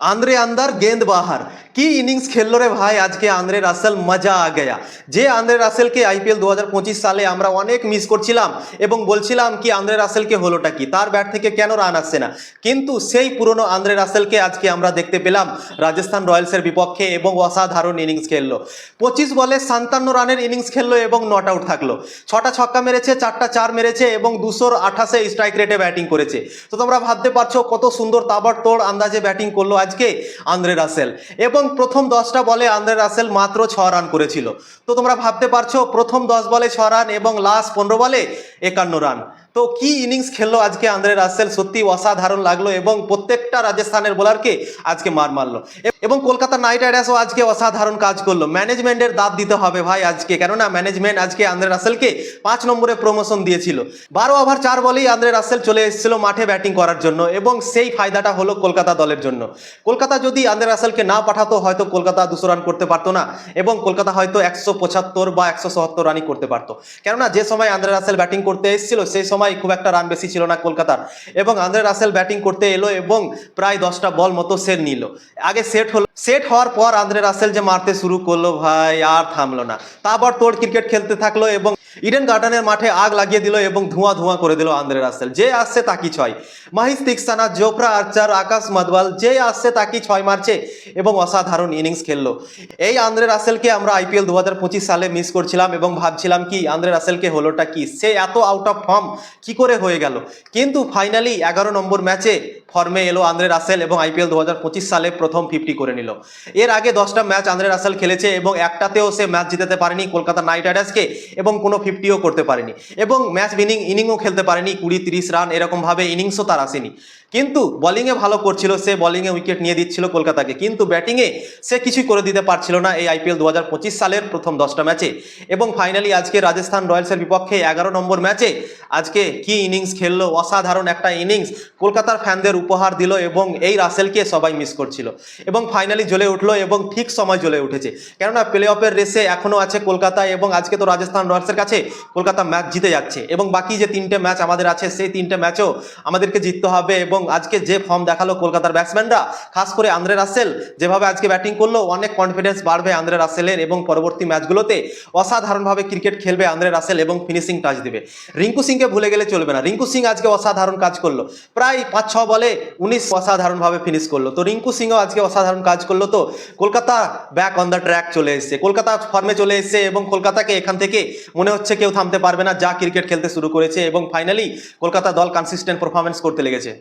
Andre আন্দার গেন্দ বাহার কি innings খেললো রে ভাই? আজকে আন্দ্রে রাসেল মজা আ গেয়া। যে আন্দ্রে রাসেলকে আইপিএল দু হাজার পঁচিশ সালে আমরা অনেক মিস করছিলাম এবং বলছিলাম কি, আন্দ্রে রাসেলকে হলোটা কি? তার ব্যাট থেকে কেন রান আসছে না? কিন্তু সেই পুরনো আন্দ্রে রাসেলকে আজকে আমরা দেখতে পেলাম রাজস্থান রয়্যালসের বিপক্ষে এবং অসাধারণ ইনিংস খেললো। পঁচিশ বলে সাতান্ন রানের ইনিংস খেললো এবং নট আউট থাকল। ছটা ছক্কা মেরেছে, চারটা চার মেরেছে এবং দুশোর আঠাশে স্ট্রাইক রেটে ব্যাটিং করেছে। তো তোমরা ভাবতে পারছ কত সুন্দর তাবড়তোড় আন্দাজে ব্যাটিং করল আজকে আন্দ্রে রাসেল। এবং প্রথম দশটা বলে আন্দ্রে রাসেল মাত্র ছ রান করেছিল। তো তোমরা ভাবতে পারছ, প্রথম দশ বলে ছ রান এবং লাস্ট পনেরো বলে একান্ন রান। তো কি ইনিংস খেললো আজকে আন্দ্রে রাসেল? সত্যি অসাধারণ লাগল এবং প্রত্যেকটা রাজস্থানের বোলারকে আজকে মার মারলো। এবং কলকাতা নাইট রাইডার্সও আজকে অসাধারণ কাজ করল। ম্যানেজমেন্টের দাঁত দিতে হবে ভাই আজকে, কেননা ম্যানেজমেন্ট আজকে আন্দ্রে রাসেলকে পাঁচ নম্বরে প্রমোশন দিয়েছিল। বারো ওভার চার বলেই আন্দ্রে রাসেল চলে এসেছিল মাঠে ব্যাটিং করার জন্য এবং সেই ফায়দাটা হলো কলকাতা দলের জন্য। কলকাতা যদি আন্দ্রে রাসেলকে না পাঠাতো, হয়তো কলকাতা দুশো রান করতে পারতো না এবং কলকাতা হয়তো একশো পঁচাত্তর বা একশো সত্তর রানই করতে পারতো। কেননা যে সময় আন্দ্রে রাসেল ব্যাটিং করতে এসেছিল, সেই সময় খুব একটা রান বেশি ছিল না কলকাতার। এবং আন্দ্রে রাসেল ব্যাটিং করতে এলো এবং প্রায় দশটা বল মতো সেট নিল। আগে সেট হলো। সেট হওয়ার পর আন্দ্রে রাসেল যে মারতে শুরু করল, ভাই, আর থামলো না। তারপর তোর ক্রিকেট খেলতে থাকল এবং ইডেন গার্ডেনের মাঠে আগ লাগিয়ে দিল এবং ধোঁয়া ধোঁয়া করে দিল আন্দ্রে রাসেল যে আসছে তাকি ছয়? মাহিস তিকসানা জোফরা আর্চার, আকাশ মাদওয়াল যে আসছে তাকি ছয় মারছে এবং অসাধারণ ইনিংস খেললো। এই আন্দ্রে রাসেলকে আমরা আইপিএল দু হাজার পঁচিশ সালে মিস করছিলাম এবং ভাবছিলাম কি আন্দ্রে রাসেলকে হলোটা কি? সে এত আউট অফ ফর্ম কি করে হয়ে গেল? কিন্তু ফাইনালি এগারো নম্বর ম্যাচে ফর্মে এলো আন্দ্রে রাসেল এবং আইপিএল দু হাজার পঁচিশ সালে প্রথম ফিফটি করে নিল। এর আগে দশটা ম্যাচ আন্দ্রে রাসেল খেলেছে এবং একটাতেও সে ম্যাচ জিতাতে পারেনি কলকাতা নাইট রাইডার্সকে এবং কোনো ফিফটিও করতে পারেনি। এবং ম্যাচ উইনিং ইনিংও খেলতে পারেনি কুড়ি তিরিশ রান এরকমভাবে ইনিংসও তার আসেনি। কিন্তু বলিংয়ে ভালো করছিল, সে বলিংয়ে উইকেট নিয়ে দিচ্ছিল কলকাতাকে। কিন্তু ব্যাটিংয়ে সে কিছুই করে দিতে পারছিল না এই আইপিএল দু হাজার পঁচিশ সালের প্রথম দশটা ম্যাচে এবং ফাইনালি আজকে রাজস্থান রয়্যালসের বিপক্ষে এগারো নম্বর ম্যাচে আজকে কি ইনিংস খেললো? অসাধারণ একটা ইনিংস কলকাতার ফ্যানদের উপহার দিল এবং এই রাসেলকে সবাই মিস করছিল। এবং ফাইনালি জ্বলে উঠল এবং ঠিক সময় জ্বলে উঠেছে। কেননা প্লে অফের রেসে এখনও আছে কলকাতা এবং আজকে তো রাজস্থান রয়্যালসের কাছে কলকাতা ম্যাচ জিতে যাচ্ছে। এবং বাকি যে তিনটে ম্যাচ আমাদের আছে, সেই তিনটে ম্যাচও আমাদেরকে জিততে হবে এবং আজকে যে ফর্ম দেখাল কলকাতার ব্যাটসম্যানরা খাস করে আন্দ্রে রাসেল, যেভাবে আজকে ব্যাটিং করল, অনেক কনফিডেন্স বাড়বে আন্দ্রে রাসেলের এবং পরবর্তী ম্যাচগুলোতে অসাধারণভাবে ক্রিকেট খেলবে আন্দ্রে রাসেল এবং ফিনিশিং টাচ দেবে। রিঙ্কু সিংকে ভুলে গেলে চলবে না। রিঙ্কু সিং আজকে অসাধারণ কাজ করল। প্রায় পাঁচ, ছ বলে উনিশ অসাধারণভাবে ফিনিশ করল। তো রিঙ্কু সিংও আজকে অসাধারণ কাজ করল। তো Kolkata back on the track চলে এসছে। কলকাতা ফর্মে চলে এসছে এবং কলকাতাকে এখান থেকে মনে হচ্ছে কেউ থামতে পারবে না। যা ক্রিকেট খেলতে শুরু করেছে এবং ফাইনালি কলকাতা দল কনসিস্টেন্ট পারফরমেন্স করতে লেগেছে।